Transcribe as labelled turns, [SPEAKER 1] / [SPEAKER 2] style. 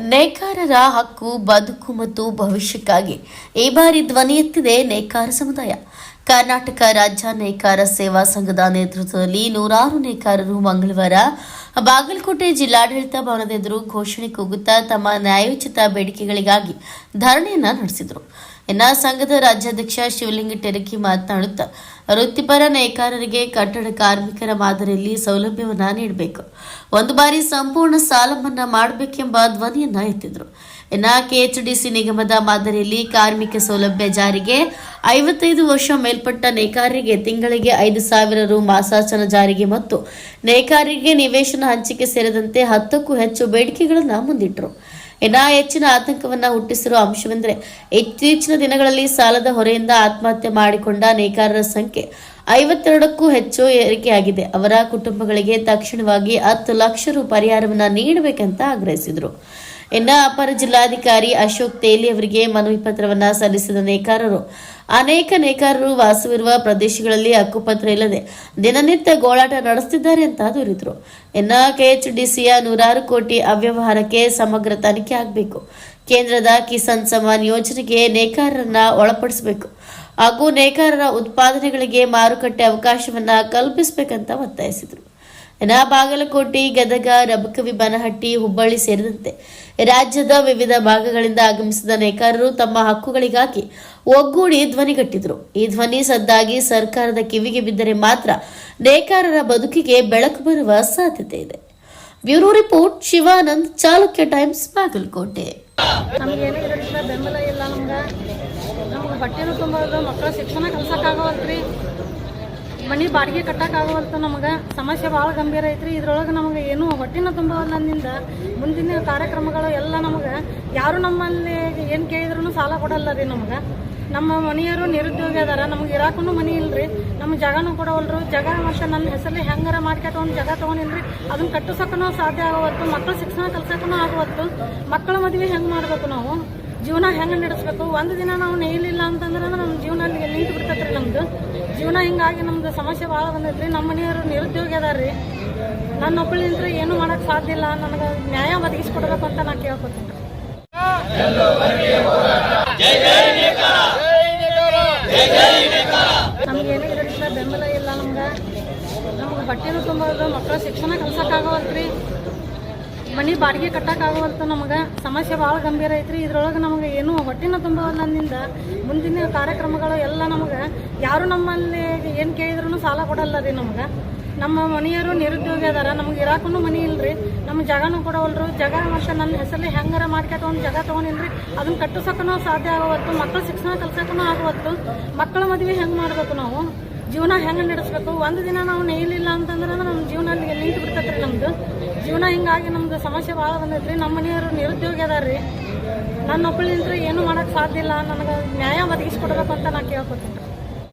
[SPEAKER 1] ನೇಕಾರರ ಹಕ್ಕು, ಬದುಕು ಮತ್ತು ಭವಿಷ್ಯಕ್ಕಾಗಿ. ಈ ಬಾರಿ ಧ್ವನಿ ಎತ್ತಿದೆ ನೇಕಾರ ಸಮುದಾಯ. ಕರ್ನಾಟಕ ರಾಜ್ಯ ನೇಕಾರ ಸೇವಾ ಸಂಘದ ನೇತೃತ್ವದಲ್ಲಿ ನೂರಾರು ನೇಕಾರರು ಮಂಗಳವಾರ ಬಾಗಲಕೋಟೆ ಜಿಲ್ಲಾಡಳಿತ ಭವನದ ಎದುರು ಘೋಷಣೆ ಕೂಗುತ್ತಾ ತಮ್ಮ ನ್ಯಾಯೋಚಿತ ಬೇಡಿಕೆಗಳಿಗಾಗಿ ಧರಣಿಯನ್ನ ನಡೆಸಿದರು. ಇನ್ನ ಸಂಘದ ರಾಜ್ಯಾಧ್ಯಕ್ಷ ಶಿವಲಿಂಗ ಟೆರಕಿ ಮಾತನಾಡುತ್ತಾ, ವೃತ್ತಿಪರ ನೇಕಾರರಿಗೆ ಕಟ್ಟಡ ಕಾರ್ಮಿಕರ ಮಾದರಿಯಲ್ಲಿ ಸೌಲಭ್ಯವನ್ನ ನೀಡಬೇಕು. ಒಂದು ಬಾರಿ ಸಂಪೂರ್ಣ ಸಾಲ ಮನ್ನಾ ಮಾಡಬೇಕೆಂಬ ಧ್ವನಿಯನ್ನ ಎತ್ತಿದ್ರು. ಇನ್ನ ಕೆಎಚ್ಡಿಸಿ ನಿಗಮದ ಮಾದರಿಯಲ್ಲಿ ಕಾರ್ಮಿಕ ಸೌಲಭ್ಯ ಜಾರಿಗೆ ಐವತ್ತೈದು ವರ್ಷ ಮೇಲ್ಪಟ್ಟ ನೇಕಾರರಿಗೆ ತಿಂಗಳಿಗೆ ಐದು ಸಾವಿರ ರು ಮಾಸಾಚನ ಜಾರಿಗೆ ಮತ್ತು ನೇಕಾರರಿಗೆ ನಿವೇಶನ ಹಂಚಿಕೆ ಸೇರಿದಂತೆ ಹತ್ತಕ್ಕೂ ಹೆಚ್ಚು ಬೇಡಿಕೆಗಳನ್ನು ಮುಂದಿಟ್ಟರು ಇನ್ನ ಹೆಚ್ಚಿನ ಆತಂಕವನ್ನ ಹುಟ್ಟಿಸಿರುವ ಅಂಶವೆಂದರೆ ಇತ್ತೀಚಿನ ದಿನಗಳಲ್ಲಿ ಸಾಲದ ಹೊರೆಯಿಂದ ಆತ್ಮಹತ್ಯೆ ಮಾಡಿಕೊಂಡ ನೇಕಾರರ ಸಂಖ್ಯೆ ಐವತ್ತೆರಡಕ್ಕೂ ಹೆಚ್ಚು ಏರಿಕೆಯಾಗಿದೆ. ಅವರ ಕುಟುಂಬಗಳಿಗೆ ತಕ್ಷಣವಾಗಿ ಹತ್ತು ಲಕ್ಷ ರು ಪರಿಹಾರವನ್ನ ನೀಡಬೇಕಂತ ಆಗ್ರಹಿಸಿದರು. ಇನ್ನ ಅಪರ ಜಿಲ್ಲಾಧಿಕಾರಿ ಅಶೋಕ್ ತೇಲಿ ಅವರಿಗೆ ಮನವಿ ಪತ್ರವನ್ನ ಸಲ್ಲಿಸಿದ ನೇಕಾರರು. ಅನೇಕ ನೇಕಾರರು ವಾಸವಿರುವ ಪ್ರದೇಶಗಳಲ್ಲಿ ಹಕ್ಕುಪತ್ರ ಇಲ್ಲದೆ ದಿನನಿತ್ಯ ಗೋಳಾಟ ನಡೆಸುತ್ತಿದ್ದಾರೆ ಅಂತ ದೂರಿದ್ರು. ಇನ್ನ ಕೆಎಚ್ಡಿಸಿಯ ನೂರಾರು ಕೋಟಿ ಅವ್ಯವಹಾರಕ್ಕೆ ಸಮಗ್ರ ತನಿಖೆ ಆಗಬೇಕು. ಕೇಂದ್ರದ ಕಿಸಾನ್ ಸಮ್ಮಾನ್ ಯೋಜನೆಗೆ ನೇಕಾರರನ್ನ ಒಳಪಡಿಸಬೇಕು. ಹಾಗೂ ನೇಕಾರರ ಉತ್ಪಾದನೆಗಳಿಗೆ ಮಾರುಕಟ್ಟೆ ಅವಕಾಶವನ್ನ ಕಲ್ಪಿಸಬೇಕಂತ ಒತ್ತಾಯಿಸಿದರು. ಇನ್ನ ಬಾಗಲಕೋಟೆ, ಗದಗ ರಬಕವಿ ಬನಹಟ್ಟಿ ಹುಬ್ಬಳ್ಳಿ ಸೇರಿದಂತೆ ರಾಜ್ಯದ ವಿವಿಧ ಭಾಗಗಳಿಂದ ಆಗಮಿಸಿದ ನೇಕಾರರು ತಮ್ಮ ಹಕ್ಕುಗಳಿಗಾಗಿ ಒಗ್ಗೂಡಿ ಧ್ವನಿಗಟ್ಟಿದ್ರು ಈ ಧ್ವನಿ ಸದ್ದಾಗಿ ಸರ್ಕಾರದ ಕಿವಿಗೆ ಬಿದ್ದರೆ ಮಾತ್ರ ನೇಕಾರರ ಬದುಕಿಗೆ ಬೆಳಕು ಬರುವ ಸಾಧ್ಯತೆ ಇದೆ. Bureau report, Shivanand, Chalukya Times, Bagalkot.
[SPEAKER 2] ಬೆಂಬಲ ಇಲ್ಲ ನಮ್ಗೆ. ಬಟ್ಟೆನೂ ತುಂಬೋದು ಮಕ್ಕಳ ಶಿಕ್ಷಣ ಕಲ್ಸಕ್ಕಾಗವಲ್ತ್ರಿ. ಮನೆ ಬಾಡಿಗೆ ಕಟ್ಟಕ್ಕಾಗವಲ್ತು ನಮಗೆ? ಸಮಸ್ಯೆ ಭಾಳ ಗಂಭೀರ ಐತ್ರಿ. ಇದ್ರೊಳಗೆ ನಮಗೆ ಏನೂ ಹೊಟ್ಟಿನ ತುಂಬವಲ್ಲ ಅಂದಿಂದ. ಮುಂದಿನ ಕಾರ್ಯಕ್ರಮಗಳು ಎಲ್ಲ ನಮಗೆ ಯಾರು ನಮ್ಮಲ್ಲಿ ಏನು ಕೇಳಿದ್ರು ಸಾಲ ಕೊಡಲ್ಲ ರೀ ನಮಗೆ. ನಮ್ಮ ಮನೆಯವರು ನಿರುದ್ಯೋಗಿ ಅದಾರ. ನಮ್ಗೆ ಇರಾಕೂ ಮನೆ ಇಲ್ರಿ. ನಮ್ಮ ಜಾಗನೂ ಕೊಡವಲ್ರು. ಜಾಗ ಮತ್ತು ನನ್ನ ಹೆಸರಲ್ಲಿ ಹೆಂಗಾರ ಮಾಡ್ಕೊತ ಒಂದು ಜಾಗ ತೊಗೊಂಡಿಲ್ರಿ ಅದನ್ನು ಕಟ್ಟಿಸೋಕ್ಕೂ ಸಾಧ್ಯ ಆಗೋವತ್ತು ಮಕ್ಕಳು ಶಿಕ್ಷಣ ಕಲ್ಸೋಕ್ಕೂ ಆಗುವತ್ತು ಮಕ್ಕಳ ಮದುವೆ ಹೆಂಗೆ ಮಾಡಬೇಕು ನಾವು? ಜೀವನ ಹೆಂಗೆ ನಡೆಸ್ಬೇಕು? ಒಂದು ದಿನ ನಾವು ನೇಯಲಿಲ್ಲ ಅಂತಂದ್ರೆ ನಮ್ಮ ಜೀವನ ನಿಂತು ಬಿಡ್ತೈತ್ರಿ ನಮ್ದು? ಜೀವನ ಹಿಂಗಾಗಿ ನಮ್ದು ಸಮಸ್ಯೆ ಭಾಳ ಬಂದೈತ್ರಿ. ನಮ್ಮ ಮನೆಯವರು ನಿರುದ್ಯೋಗಿ ಅದಾರ್ರಿ. ನನ್ನ ಒಬ್ಬಳಿ ನಿಂತ್ರೆ ಏನು ಮಾಡೋಕ್ಕೆ ಸಾಧ್ಯ ಇಲ್ಲ. ನನಗೆ ನ್ಯಾಯ ಒದಗಿಸ್ಕೊಡ್ಬೇಕು ಅಂತ ನಾ ಕೇಳ್ಕೊತೀನಿ. ನಮ್ಗೆ ಏನೇ ಇರೋದಿಲ್ಲ ಬೆಂಬಲ ಇಲ್ಲ ನಮ್ಗೆ. ನಮ್ಗೆ ಬಟ್ಟೆನೂ ತುಂಬೋದು ಮಕ್ಕಳ ಶಿಕ್ಷಣ ಕಲ್ಸಕ್ಕಾಗವಲ್ತ್ರಿ ಮನೆ ಬಾಡಿಗೆ ಕಟ್ಟಕ್ಕಾಗವಲ್ತು ನಮಗೆ. ಸಮಸ್ಯೆ ಭಾಳ ಗಂಭೀರ ಐತ್ರಿ. ಇದ್ರೊಳಗೆ ನಮಗೆ ಏನು ಹೊಟ್ಟಿನ ತುಂಬವಲ್ಲ ಅಂದಿಂದ ಮುಂದಿನ ಕಾರ್ಯಕ್ರಮಗಳು ಎಲ್ಲ ನಮಗೆ ಯಾರು ನಮ್ಮಲ್ಲಿ ಏನು ಕೇಳಿದ್ರು ಸಾಲ ಕೊಡಲ್ಲ ರೀ ನಮ್ಗೆ. ನಮ್ಮ ಮನೆಯವರು ನಿರುದ್ಯೋಗಿ ಅದಾರ. ನಮ್ಗೆ ಇರಾಕೂ ಮನೆ ಇಲ್ರಿ. ನಮ್ಮ ಜಾಗನೂ ಕೊಡವಲ್ರು ಜಾಗ ಮತ್ತು ನನ್ನ ಹೆಸರಲ್ಲಿ ಹೆಂಗಾರ ಮಾಡ್ಕೊತ ಒಂದು ಜಾಗ ತೊಗೊಂಡಿಲ್ರಿ. ಅದನ್ನ ಕಟ್ಟಿಸೋಕ್ಕೂ ಸಾಧ್ಯ ಆಗವತ್ತು ಮಕ್ಕಳು ಶಿಕ್ಷಣ ಕಲ್ಸೋಕ್ಕೂ ಆಗವತ್ತು ಮಕ್ಕಳ ಮದುವೆ ಹೆಂಗೆ ಮಾಡಬೇಕು ನಾವು? ಜೀವನ ಹೆಂಗೆ ನಡೆಸ್ಬೇಕು? ಒಂದು ದಿನ ನಾವು ನೇಯಲಿಲ್ಲ ಅಂತಂದ್ರೆ ನಮ್ಮ ಜೀವನ ನಿಂತು ಬಿಡ್ತೈತ್ರಿ ನಮ್ದು? ಜೀವನ ಹಿಂಗಾಗಿ ನಮ್ದು ಸಮಸ್ಯೆ ಭಾಳ ಬಂದೈತ್ರಿ. ನಮ್ಮ ಮನೆಯವರು ನಿರುದ್ಯೋಗಿ ಅದಾರ್ರಿ ನನ್ನ ಒಬ್ಬಳಿಂತ್ರ ಏನು ಮಾಡೋಕ್ಕೆ ಸಾಧ್ಯ ಇಲ್ಲ. ನನಗೆ ನ್ಯಾಯ ಒದಗಿಸ್ಕೊಡ್ಬೇಕು ಅಂತ ನಾ ಕೇಳ್ಕೊತೀನಿ.